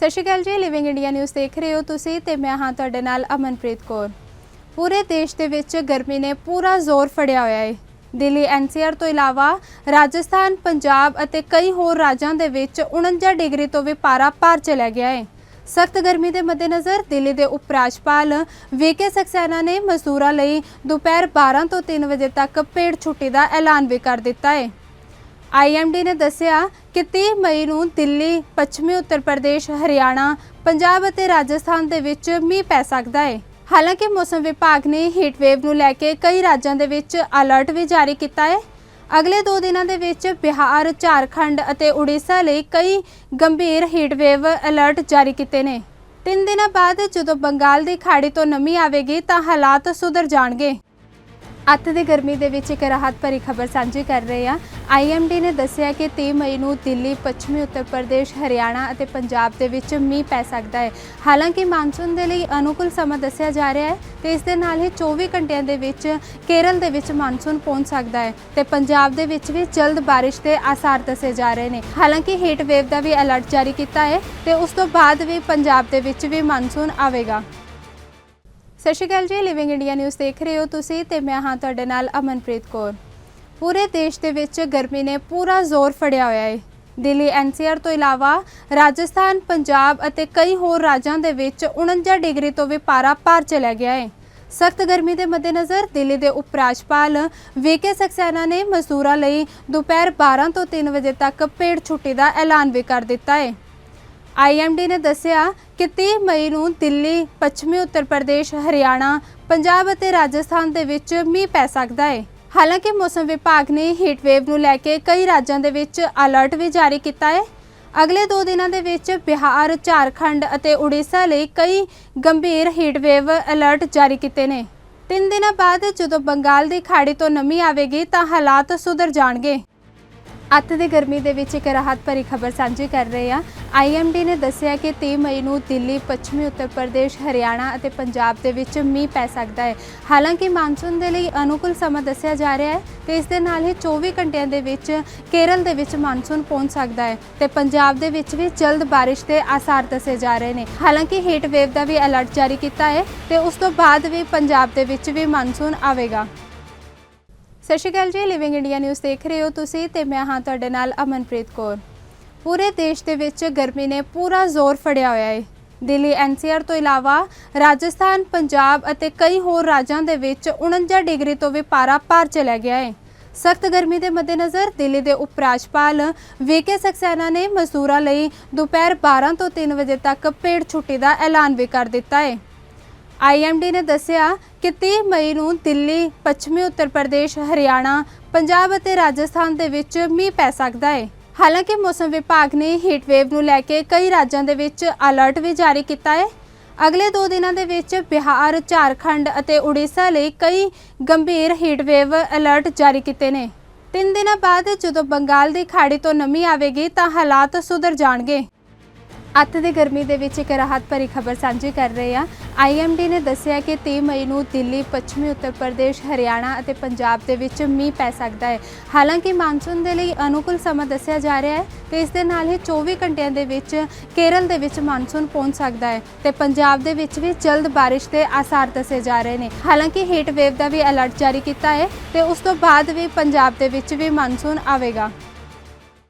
ਸਤਿ ਸ਼੍ਰੀ ਅਕਾਲ ਜੀ living India news ਦੇਖ ਰਹੇ ਹੋ ਤੁਸੀਂ ਤੇ ਮੈਂ ਹਾਂ ਤੁਹਾਡੇ ਨਾਲ ਅਮਨਪ੍ਰੀਤ ਕੌਰ। ਪੂਰੇ ਦੇਸ਼ ਦੇ ਵਿੱਚ ਗਰਮੀ ਨੇ ਪੂਰਾ ਜ਼ੋਰ ਫੜਿਆ ਹੋਇਆ ਹੈ ਦਿੱਲੀ ਐਨਸੀਆਰ ਤੋਂ ਇਲਾਵਾ ਰਾਜਸਥਾਨ, ਪੰਜਾਬ ਅਤੇ ਕਈ ਹੋਰ ਰਾਜਾਂ ਦੇ ਵਿੱਚ 49 ਡਿਗਰੀ ਤੋਂ ਵੀ ਪਾਰਾ ਪਾਰ ਚਲਾ ਗਿਆ ਹੈ ਸਖਤ ਗਰਮੀ ਦੇ ਮੱਦੇਨਜ਼ਰ ਦਿੱਲੀ ਦੇ ਉਪ ਰਾਜਪਾਲ ਵੀਕੇ ਸਕਸੈਨਾ ਨੇ ਮਜ਼ਦੂਰਾਂ ਲਈ ਦੁਪਹਿਰ 12 ਤੋਂ 3 ਵਜੇ ਤੱਕ ਪੇੜ ਛੁੱਟੀ ਦਾ ਐਲਾਨ ਵੀ ਕਰ ਦਿੱਤਾ ਹੈ ਆਈਐਮਡੀ ਨੇ ਦੱਸਿਆ ਕਿ 30 ਮਈ ਨੂੰ ਦਿੱਲੀ, ਪੱਛਮੀ ਉੱਤਰ ਪ੍ਰਦੇਸ਼, ਹਰਿਆਣਾ, ਪੰਜਾਬ ਅਤੇ ਰਾਜਸਥਾਨ ਦੇ ਵਿੱਚ ਮੀਂਹ ਪੈ ਸਕਦਾ ਹੈ ਹਾਲਾਂਕਿ ਮੌਸਮ ਵਿਭਾਗ ਨੇ ਹੀਟ ਵੇਵ ਨੂੰ ਲੈ ਕੇ ਕਈ ਰਾਜਾਂ ਦੇ ਵਿੱਚ ਅਲਰਟ ਵੀ ਜਾਰੀ ਕੀਤਾ ਹੈ ਅਗਲੇ 2 ਦਿਨਾਂ ਦੇ ਵਿੱਚ ਬਿਹਾਰ, ਝਾਰਖੰਡ ਅਤੇ ਉੜੀਸਾ ਲਈ ਕਈ ਗੰਭੀਰ ਹੀਟ ਵੇਵ ਅਲਰਟ ਜਾਰੀ ਕੀਤੇ ਨੇ। ਤਿੰਨ ਦਿਨਾਂ ਬਾਅਦ ਜਦੋਂ ਬੰਗਾਲ ਦੀ ਖਾੜੀ ਤੋਂ ਨਮੀ ਆਵੇਗੀ ਤਾਂ ਹਾਲਾਤ ਸੁਧਰ ਜਾਣਗੇ। ਅੱਤ ਦੀ ਗਰਮੀ ਦੇ ਵਿੱਚ ਇੱਕ ਰਾਹਤ ਭਰੀ ਖਬਰ ਸਾਂਝੀ ਕਰ ਰਹੇ ਹਾਂ। ਆਈਐਮਡੀ ਨੇ ਦੱਸਿਆ ਕਿ 30 ਮਈ ਨੂੰ ਦਿੱਲੀ, ਪੱਛਮੀ ਉੱਤਰ ਪ੍ਰਦੇਸ਼, ਹਰਿਆਣਾ ਅਤੇ ਪੰਜਾਬ ਦੇ ਵਿੱਚ ਮੀਂਹ ਪੈ ਸਕਦਾ ਹੈ। ਹਾਲਾਂਕਿ ਮਾਨਸੂਨ ਦੇ ਲਈ ਅਨੁਕੂਲ ਸਮਾਂ ਦੱਸਿਆ ਜਾ ਰਿਹਾ ਹੈ ਤੇ ਇਸ ਦੇ ਨਾਲ ਹੀ 24 ਘੰਟਿਆਂ ਦੇ ਵਿੱਚ ਕੇਰਲ ਦੇ ਵਿੱਚ ਮਾਨਸੂਨ ਪਹੁੰਚ ਸਕਦਾ ਹੈ ਤੇ ਪੰਜਾਬ ਦੇ ਵਿੱਚ ਵੀ ਜਲਦ ਬਾਰਿਸ਼ ਦੇ ਆਸਾਰ ਦੱਸੇ ਜਾ ਰਹੇ ਨੇ। ਹਾਲਾਂਕਿ ਹੀਟ ਵੇਵ ਦਾ ਵੀ ਅਲਰਟ ਜਾਰੀ ਕੀਤਾ ਹੈ ਤੇ ਉਸ ਤੋਂ ਬਾਅਦ ਵੀ ਪੰਜਾਬ ਦੇ ਵਿੱਚ ਵੀ ਮਾਨਸੂਨ ਆਵੇਗਾ। ਸਤਿ ਸ਼੍ਰੀ ਅਕਾਲ ਜੀ ਲਿਵਿੰਗ ਇੰਡੀਆ ਨਿਊਜ਼ ਦੇਖ ਰਹੇ ਹੋ ਤੁਸੀਂ ਤੇ ਮੈਂ ਹਾਂ ਤੁਹਾਡੇ ਨਾਲ ਅਮਨਪ੍ਰੀਤ ਕੌਰ। ਪੂਰੇ ਦੇਸ਼ ਦੇ ਵਿੱਚ ਗਰਮੀ ਨੇ ਪੂਰਾ ਜ਼ੋਰ ਫੜਿਆ ਹੋਇਆ ਹੈ ਦਿੱਲੀ ਐਨਸੀਆਰ ਤੋਂ ਇਲਾਵਾ ਰਾਜਸਥਾਨ, ਪੰਜਾਬ ਅਤੇ ਕਈ ਹੋਰ ਰਾਜਾਂ ਦੇ ਵਿੱਚ 49 ਡਿਗਰੀ ਤੋਂ ਵੀ ਪਾਰਾ ਪਾਰ ਚਲਾ ਗਿਆ ਹੈ ਸਖਤ ਗਰਮੀ ਦੇ ਮੱਦੇਨਜ਼ਰ ਦਿੱਲੀ ਦੇ ਉਪ ਰਾਜਪਾਲ ਵੀਕੇ ਸਕਸੈਨਾ ਨੇ ਮਜ਼ਦੂਰਾਂ ਲਈ ਦੁਪਹਿਰ 12 ਤੋਂ 3 ਵਜੇ ਤੱਕ ਪੇੜ ਛੁੱਟੀ ਦਾ ਐਲਾਨ ਵੀ ਕਰ ਦਿੱਤਾ ਹੈ ਆਈਐਮਡੀ ਨੇ ਦੱਸਿਆ ਕਿ 30 ਮਈ ਨੂੰ ਦਿੱਲੀ, ਪੱਛਮੀ ਉੱਤਰ ਪ੍ਰਦੇਸ਼, ਹਰਿਆਣਾ, ਪੰਜਾਬ ਅਤੇ ਰਾਜਸਥਾਨ ਦੇ ਵਿੱਚ ਮੀਂਹ ਪੈ ਸਕਦਾ ਹੈ ਹਾਲਾਂਕਿ ਮੌਸਮ ਵਿਭਾਗ ਨੇ ਹੀਟ ਵੇਵ ਨੂੰ ਲੈ ਕੇ ਕਈ ਰਾਜਾਂ ਦੇ ਵਿੱਚ ਅਲਰਟ ਵੀ ਜਾਰੀ ਕੀਤਾ ਹੈ ਅਗਲੇ 2 ਦਿਨਾਂ ਦੇ ਵਿੱਚ ਬਿਹਾਰ, ਝਾਰਖੰਡ ਅਤੇ ਉੜੀਸਾ ਲਈ ਕਈ ਗੰਭੀਰ ਹੀਟ ਵੇਵ ਅਲਰਟ ਜਾਰੀ ਕੀਤੇ ਨੇ। ਤਿੰਨ ਦਿਨਾਂ ਬਾਅਦ ਜਦੋਂ ਬੰਗਾਲ ਦੀ ਖਾੜੀ ਤੋਂ ਨਮੀ ਆਵੇਗੀ ਤਾਂ ਹਾਲਾਤ ਸੁਧਰ ਜਾਣਗੇ। ਅੱਤ ਦੀ ਗਰਮੀ ਦੇ ਵਿੱਚ ਇੱਕ ਰਾਹਤ ਭਰੀ ਖਬਰ ਸਾਂਝੀ ਕਰ ਰਹੇ ਹਾਂ। ਆਈਐਮਡੀ ਨੇ ਦੱਸਿਆ ਕਿ 30 ਮਈ ਨੂੰ ਦਿੱਲੀ, ਪੱਛਮੀ ਉੱਤਰ ਪ੍ਰਦੇਸ਼, ਹਰਿਆਣਾ ਅਤੇ ਪੰਜਾਬ ਦੇ ਵਿੱਚ ਮੀਂਹ ਪੈ ਸਕਦਾ ਹੈ। ਹਾਲਾਂਕਿ ਮਾਨਸੂਨ ਦੇ ਲਈ ਅਨੁਕੂਲ ਸਮਾਂ ਦੱਸਿਆ ਜਾ ਰਿਹਾ ਹੈ ਤੇ ਇਸ ਦੇ ਨਾਲ ਹੀ 24 ਘੰਟਿਆਂ ਦੇ ਵਿੱਚ ਕੇਰਲ ਦੇ ਵਿੱਚ ਮਾਨਸੂਨ ਪਹੁੰਚ ਸਕਦਾ ਹੈ ਤੇ ਪੰਜਾਬ ਦੇ ਵਿੱਚ ਵੀ ਜਲਦ ਬਾਰਿਸ਼ ਦੇ ਆਸਾਰ ਦੱਸੇ ਜਾ ਰਹੇ ਨੇ। ਹਾਲਾਂਕਿ ਹੀਟ ਵੇਵ ਦਾ ਵੀ ਅਲਰਟ ਜਾਰੀ ਕੀਤਾ ਹੈ ਤੇ ਉਸ ਤੋਂ ਬਾਅਦ ਵੀ ਪੰਜਾਬ ਦੇ ਵਿੱਚ ਵੀ ਮਾਨਸੂਨ ਆਵੇਗਾ। ਸਤਿ ਸ਼੍ਰੀ ਅਕਾਲ ਜੀ ਲਿਵਿੰਗ ਇੰਡੀਆ ਨਿਊਜ਼ ਦੇਖ ਰਹੇ ਹੋ ਤੁਸੀਂ ਤੇ ਮੈਂ ਹਾਂ ਤੁਹਾਡੇ ਨਾਲ ਅਮਨਪ੍ਰੀਤ ਕੌਰ। ਪੂਰੇ ਦੇਸ਼ ਦੇ ਵਿੱਚ ਗਰਮੀ ਨੇ ਪੂਰਾ ਜ਼ੋਰ ਫੜਿਆ ਹੋਇਆ ਹੈ ਦਿੱਲੀ ਐਨਸੀਆਰ ਤੋਂ ਇਲਾਵਾ ਰਾਜਸਥਾਨ, ਪੰਜਾਬ ਅਤੇ ਕਈ ਹੋਰ ਰਾਜਾਂ ਦੇ ਵਿੱਚ 49 ਡਿਗਰੀ ਤੋਂ ਵੀ ਪਾਰਾ ਪਾਰ ਚਲਾ ਗਿਆ ਹੈ ਸਖਤ ਗਰਮੀ ਦੇ ਮੱਦੇਨਜ਼ਰ ਦਿੱਲੀ ਦੇ ਉਪ ਰਾਜਪਾਲ ਵੀਕੇ ਸਕਸੈਨਾ ਨੇ ਮਜ਼ਦੂਰਾਂ ਲਈ ਦੁਪਹਿਰ 12 ਤੋਂ 3 ਵਜੇ ਤੱਕ ਪੇੜ ਛੁੱਟੀ ਦਾ ਐਲਾਨ ਵੀ ਕਰ ਦਿੱਤਾ ਹੈ ਆਈਐਮਡੀ ਨੇ ਦੱਸਿਆ ਕਿ 30 ਮਈ ਨੂੰ ਦਿੱਲੀ, ਪੱਛਮੀ ਉੱਤਰ ਪ੍ਰਦੇਸ਼, ਹਰਿਆਣਾ, ਪੰਜਾਬ ਅਤੇ ਰਾਜਸਥਾਨ ਦੇ ਵਿੱਚ ਮੀਂਹ ਪੈ ਸਕਦਾ ਹੈ। ਹਾਲਾਂਕਿ ਮੌਸਮ ਵਿਭਾਗ ਨੇ ਹੀਟ ਵੇਵ ਨੂੰ ਲੈ ਕੇ ਕਈ ਰਾਜਾਂ ਦੇ ਵਿੱਚ ਅਲਰਟ ਵੀ ਜਾਰੀ ਕੀਤਾ ਹੈ। ਅਗਲੇ 2 ਦਿਨਾਂ ਦੇ ਵਿੱਚ ਬਿਹਾਰ, ਝਾਰਖੰਡ ਅਤੇ ਉੜੀਸਾ ਲਈ ਕਈ ਗੰਭੀਰ ਹੀਟ ਵੇਵ ਅਲਰਟ ਜਾਰੀ ਕੀਤੇ ਨੇ। ਤਿੰਨ ਦਿਨਾਂ ਬਾਅਦ ਜਦੋਂ ਬੰਗਾਲ ਦੀ ਖਾੜੀ ਤੋਂ ਨਮੀ ਆਵੇਗੀ ਤਾਂ ਹਾਲਾਤ ਸੁਧਰ ਜਾਣਗੇ। ਅੱਤ ਦੀ ਗਰਮੀ ਦੇ ਵਿੱਚ ਇੱਕ ਰਾਹਤ ਭਰੀ ਖਬਰ ਸਾਂਝੀ ਕਰ ਰਹੇ ਹਾਂ। ਆਈਐਮਡੀ ਨੇ ਦੱਸਿਆ ਕਿ 30 ਮਈ ਨੂੰ ਦਿੱਲੀ, ਪੱਛਮੀ ਉੱਤਰ ਪ੍ਰਦੇਸ਼, ਹਰਿਆਣਾ ਅਤੇ ਪੰਜਾਬ ਦੇ ਵਿੱਚ ਮੀਂਹ ਪੈ ਸਕਦਾ ਹੈ। ਹਾਲਾਂਕਿ ਮਾਨਸੂਨ ਦੇ ਲਈ ਅਨੁਕੂਲ ਸਮਾਂ ਦੱਸਿਆ ਜਾ ਰਿਹਾ ਹੈ ਤੇ ਇਸ ਦੇ ਨਾਲ ਹੀ 24 ਘੰਟਿਆਂ ਦੇ ਵਿੱਚ ਕੇਰਲ ਦੇ ਵਿੱਚ ਮਾਨਸੂਨ ਪਹੁੰਚ ਸਕਦਾ ਹੈ ਤੇ ਪੰਜਾਬ ਦੇ ਵਿੱਚ ਵੀ ਜਲਦ ਬਾਰਿਸ਼ ਦੇ ਆਸਾਰ ਦੱਸੇ ਜਾ ਰਹੇ ਨੇ। ਹਾਲਾਂਕਿ ਹੀਟ ਵੇਵ ਦਾ ਵੀ ਅਲਰਟ ਜਾਰੀ ਕੀਤਾ ਹੈ ਤੇ ਉਸ ਤੋਂ ਬਾਅਦ ਵੀ ਪੰਜਾਬ ਦੇ ਵਿੱਚ ਵੀ ਮਾਨਸੂਨ ਆਵੇਗਾ।